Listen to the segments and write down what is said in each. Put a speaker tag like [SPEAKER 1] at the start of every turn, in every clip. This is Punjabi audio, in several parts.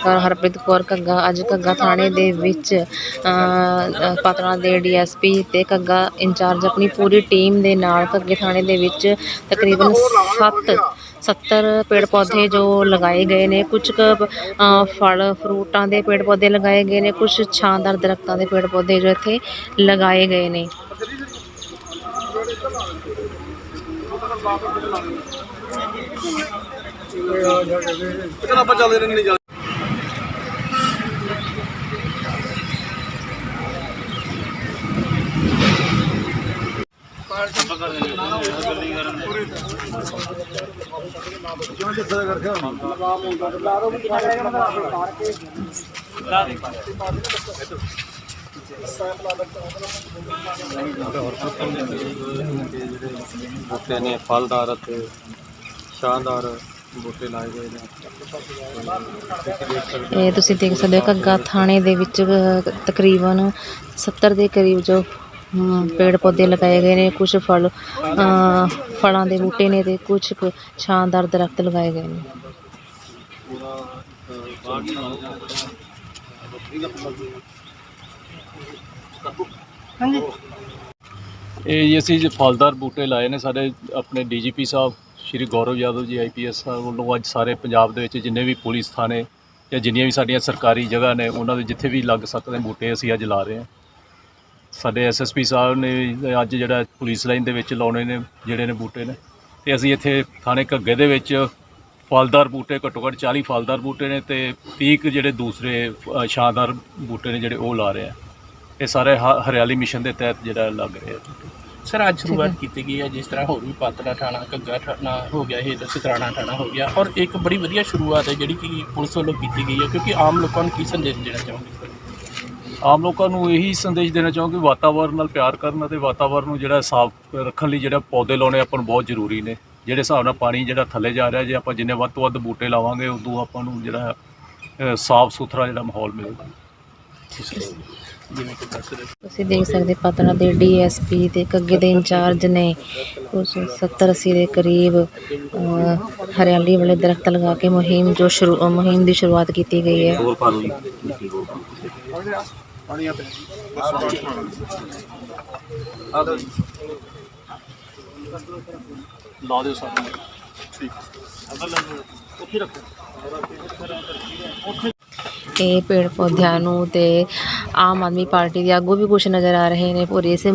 [SPEAKER 1] ਪੱਤਰਕਾਰ ਹਰਪ੍ਰੀਤ ਕੌਰ ਘੱਗਾ ਅੱਜ ਘੱਗਾ ਥਾਣੇ ਦੇ ਵਿੱਚ ਅ, ਪਾਤੜਾਂ ਦੇ ਡੀਐਸਪੀ ਤੇ ਘੱਗਾ ਇੰਚਾਰਜ ਆਪਣੀ ਪੂਰੀ ਟੀਮ ਦੇ ਨਾਲ ਘੱਗੇ ਥਾਣੇ ਦੇ ਵਿੱਚ ਤਕਰੀਬਨ 7 70 ਪੇੜ ਪੌਦੇ ਜੋ ਲਗਾਏ ਗਏ ਨੇ। ਕੁਝ ਕੁ ਅ, ਫਲ ਫਰੂਟਾਂ ਦੇ ਪੇੜ ਪੌਦੇ ਲਗਾਏ ਗਏ ਨੇ ਕੁਝ ਛਾਂਦਾਰ ਦਰਖਤਾਂ ਦੇ ਪੇੜ ਪੌਦੇ ਜੋ ਇੱਥੇ ਲਗਾਏ ਗਏ ਨੇ।
[SPEAKER 2] ਆਪਾਂ ਚੱਲਦੇ ਰਹਿੰਦੇ ਨਹੀਂ
[SPEAKER 3] ਬੂਟੇ ਨੇ ਫਲਦਾਰ ਅਤੇ ਸ਼ਾਨਦਾਰ ਬੂਟੇ ਲਾਏ ਗਏ ਨੇ।
[SPEAKER 1] ਇਹ ਤੁਸੀਂ ਦੇਖ ਸਕਦੇ ਹੋ ਘੱਗਾ ਥਾਣੇ ਦੇ ਵਿੱਚ ਤਕਰੀਬਨ 70 ਦੇ ਕਰੀਬ ਜੋ ਪੇੜ ਪੌਦੇ ਲਗਾਏ ਗਏ ਨੇ ਕੁਝ ਫਲ ਫਲਾਂ ਦੇ ਬੂਟੇ ਨੇ ਤੇ ਕੁਝ ਕੁ ਛਾਂਦਾਰ ਦਰਖਤ ਲਗਾਏ ਗਏ ਨੇ।
[SPEAKER 3] ਇਹ ਜੀ ਅਸੀਂ ਜੇ ਫਲਦਾਰ ਬੂਟੇ ਲਾਏ ਨੇ ਸਾਡੇ ਆਪਣੇ ਡੀਜੀਪੀ ਸਾਹਿਬ ਸ਼੍ਰੀ ਗੌਰਵ ਯਾਦਵ ਜੀ ਆਈਪੀਐਸ ਸਾਹਿਬ ਵੱਲੋਂ ਅੱਜ ਸਾਰੇ ਪੰਜਾਬ ਦੇ ਵਿੱਚ ਜਿੰਨੇ ਵੀ ਪੁਲਿਸ ਥਾਣੇ ਜਾਂ ਜਿੰਨੀਆਂ ਵੀ ਸਾਡੀਆਂ ਸਰਕਾਰੀ ਜਗ੍ਹਾ ਨੇ ਉਹਨਾਂ ਦੇ ਜਿੱਥੇ ਵੀ ਲੱਗ ਸਕਦੇ ਬੂਟੇ ਅਸੀਂ ਅੱਜ ਲਾ ਰਹੇ ਹਾਂ। ਸਾਡੇ ਐਸਐਸਪੀ ਸਾਹਿਬ ਨੇ ਅੱਜ ਜਿਹੜਾ ਪੁਲਿਸ ਲਾਈਨ ਦੇ ਵਿੱਚ ਲਾਉਣੇ ਨੇ, ਜਿਹੜੇ ਨੇ ਬੂਟੇ ਨੇ। ਤੇ ਅਸੀਂ ਇੱਥੇ ਥਾਣੇ ਘੱਗੇ ਦੇ ਵਿੱਚ ਫਲਦਾਰ ਬੂਟੇ, ਘੱਟੋ ਘੱਟ 40 ਫਲਦਾਰ ਬੂਟੇ ਨੇ ਤੇ 30 ਜਿਹੜੇ ਦੂਸਰੇ ਸ਼ਾਨਦਾਰ ਬੂਟੇ ਨੇ ਜਿਹੜੇ ਉਹ ਲਾ ਰਹੇ ਆ। ਇਹ ਸਾਰੇ ਹਰਿਆਲੀ ਮਿਸ਼ਨ ਦੇ ਤਹਿਤ ਜਿਹੜਾ ਲੱਗ ਰਿਹਾ
[SPEAKER 4] ਸਰ, ਅੱਜ ਸ਼ੁਰੂਆਤ ਕੀਤੀ ਗਈ ਹੈ, ਜਿਸ ਤਰ੍ਹਾਂ ਹੋਰ ਵੀ ਪਾਤੜਾ ਥਾਣਾ, ਘੱਗਾ ਥਾਣਾ ਹੋ ਗਿਆ, ਇਹ ਸਤਰਾਣਾ ਥਾਣਾ ਹੋ ਗਿਆ। ਔਰ ਇੱਕ ਬੜੀ ਵਧੀਆ ਸ਼ੁਰੂਆਤ ਹੈ, ਜਿਹੜੀ ਕਿ ਪੁਲਿਸ ਵੱਲੋਂ ਕੀਤੀ ਗਈ ਹੈ, ਕਿਉਂਕਿ ਆਮ ਲੋਕਾਂ ਨੂੰ ਕੀ ਸੰਦੇਸ਼ ਦੇਣਾ ਚਾਹੁੰਦੇ
[SPEAKER 3] ਆਮ ਲੋਕਾਂ ਨੂੰ ਇਹੀ ਸੰਦੇਸ਼ ਦੇਣਾ ਚਾਹੁੰਦਾ ਕਿ ਵਾਤਾਵਰਣ ਨਾਲ ਪਿਆਰ ਕਰਨ ਅਤੇ ਵਾਤਾਵਰਣ ਨੂੰ ਜਿਹੜਾ ਸਾਫ਼ ਰੱਖਣ ਲਈ ਜਿਹੜਾ ਪੌਦੇ ਲਾਉਣੇ ਆਪਾਂ ਨੂੰ ਬਹੁਤ ਜ਼ਰੂਰੀ ਨੇ। ਜਿਹੜੇ ਹਿਸਾਬ ਨਾਲ ਪਾਣੀ ਜਿਹੜਾ ਥੱਲੇ ਜਾ ਰਿਹਾ ਜੇ ਆਪਾਂ ਜਿੰਨੇ ਵੱਧ ਤੋਂ ਵੱਧ ਬੂਟੇ ਲਾਵਾਂਗੇ ਉਦੋਂ ਆਪਾਂ ਨੂੰ ਜਿਹੜਾ ਸਾਫ਼ ਸੁਥਰਾ ਜਿਹੜਾ ਮਾਹੌਲ ਮਿਲੇਗਾ।
[SPEAKER 1] ਤੁਸੀਂ ਦੇਖ ਸਕਦੇ ਪਾਤੜਾਂ ਦੇ ਡੀਐਸਪੀ ਤੇ ਘੱਗੇ ਦੇ ਇੰਚਾਰਜ ਨੇ ਉਸ 70 80 ਦੇ ਕਰੀਬ ਹਰਿਆਲੀ ਵਾਲੇ ਦਰਖਤ ਲਗਾ ਕੇ ਮੁਹਿੰਮ ਜੋ ਸ਼ੁਰੂ ਮੁਹਿੰਮ ਦੀ ਸ਼ੁਰੂਆਤ ਕੀਤੀ ਗਈ ਹੈ।
[SPEAKER 3] ਲਾ ਦਿਓ ਸਾਨੂੰ
[SPEAKER 1] ਇਹ ਪੇੜ ਪੌਦਿਆਂ ਨੂੰ ਤੇ ਆਮ ਆਦਮੀ ਪਾਰਟੀ ਦੇ ਆਗੂ ਵੀ ਕੁਝ ਨਜ਼ਰ ਆ ਰਹੇ ਨੇ ਪੂਰੀ ਇਸ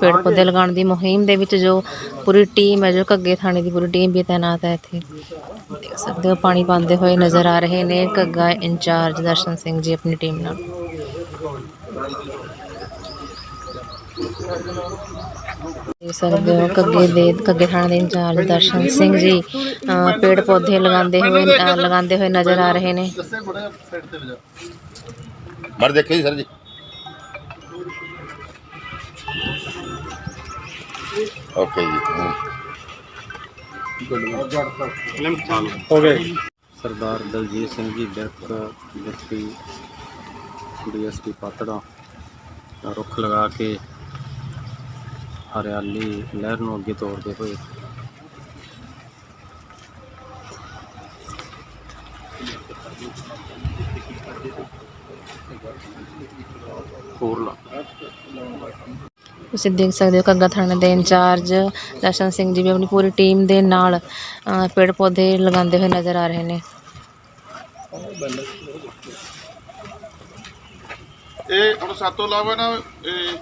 [SPEAKER 1] ਪੇੜ ਪੌਦੇ ਲਗਾਉਣ ਦੀ ਮੁਹਿੰਮ ਦੇ ਵਿੱਚ ਜੋ ਪੂਰੀ ਟੀਮ ਹੈ ਜੋ ਘੱਗੇ ਥਾਣੇ ਦੀ ਪੂਰੀ ਟੀਮ ਵੀ ਤੈਨਾਤ ਹੈ ਇੱਥੇ। ਦੇਖ ਸਕਦੇ ਹੋ ਪਾਣੀ ਪਾਉਂਦੇ ਹੋਏ ਨਜ਼ਰ ਆ ਰਹੇ ਨੇ ਘੱਗਾ ਇੰਚਾਰਜ ਦਰਸ਼ਨ ਸਿੰਘ ਜੀ ਆਪਣੀ ਟੀਮ ਨਾਲ। ਦੇ ਥਾਣੇ ਦੇ ਇੰਚਾਰਜ ਦਰਸ਼ਨ ਸਿੰਘ ਜੀ ਪੇੜ ਪੌਦੇ ਲਗਾਉਂਦੇ ਹੋਏ ਲਗਾਉਂਦੇ ਹੋਏ ਨਜ਼ਰ ਆ ਰਹੇ ਨੇ।
[SPEAKER 5] ਮਰ ਦੇਖਿਓ ਜੀ ਸਰ ਜੀ। ਓਕੇ ਜੀ।
[SPEAKER 3] ਸਰਦਾਰ ਦਲਜੀਤ ਸਿੰਘ ਜੀ ਡਿਪਟ ਡਿਪਟੀ ਡੀਐਸਪੀ ਪਾਤੜਾ। ਰੁੱਖ ਲਗਾ ਕੇ ਹਰਿਆਲੀ ਲਹਿਰ ਨੂੰ ਅੱਗੇ ਤੋਰਦੇ ਹੋਏ।
[SPEAKER 1] ਤੁਸੀਂ ਦੇਖ ਸਕਦੇ ਹੋ ਘੱਗਾ ਥਾਣੇ ਦੇ ਇੰਚਾਰਜ ਦਰਸ਼ਨ ਸਿੰਘ ਜੀ ਵੀ ਆਪਣੀ ਪੂਰੀ ਟੀਮ ਦੇ ਨਾਲ ਪੇੜ ਪੌਦੇ ਲਗਾਉਂਦੇ ਹੋਏ ਨਜ਼ਰ ਆ ਰਹੇ ਨੇ।
[SPEAKER 2] ਇਹ ਹੁਣ ਸਾਤੋਂ ਇਲਾਵਾ ਨਾ ਇਹ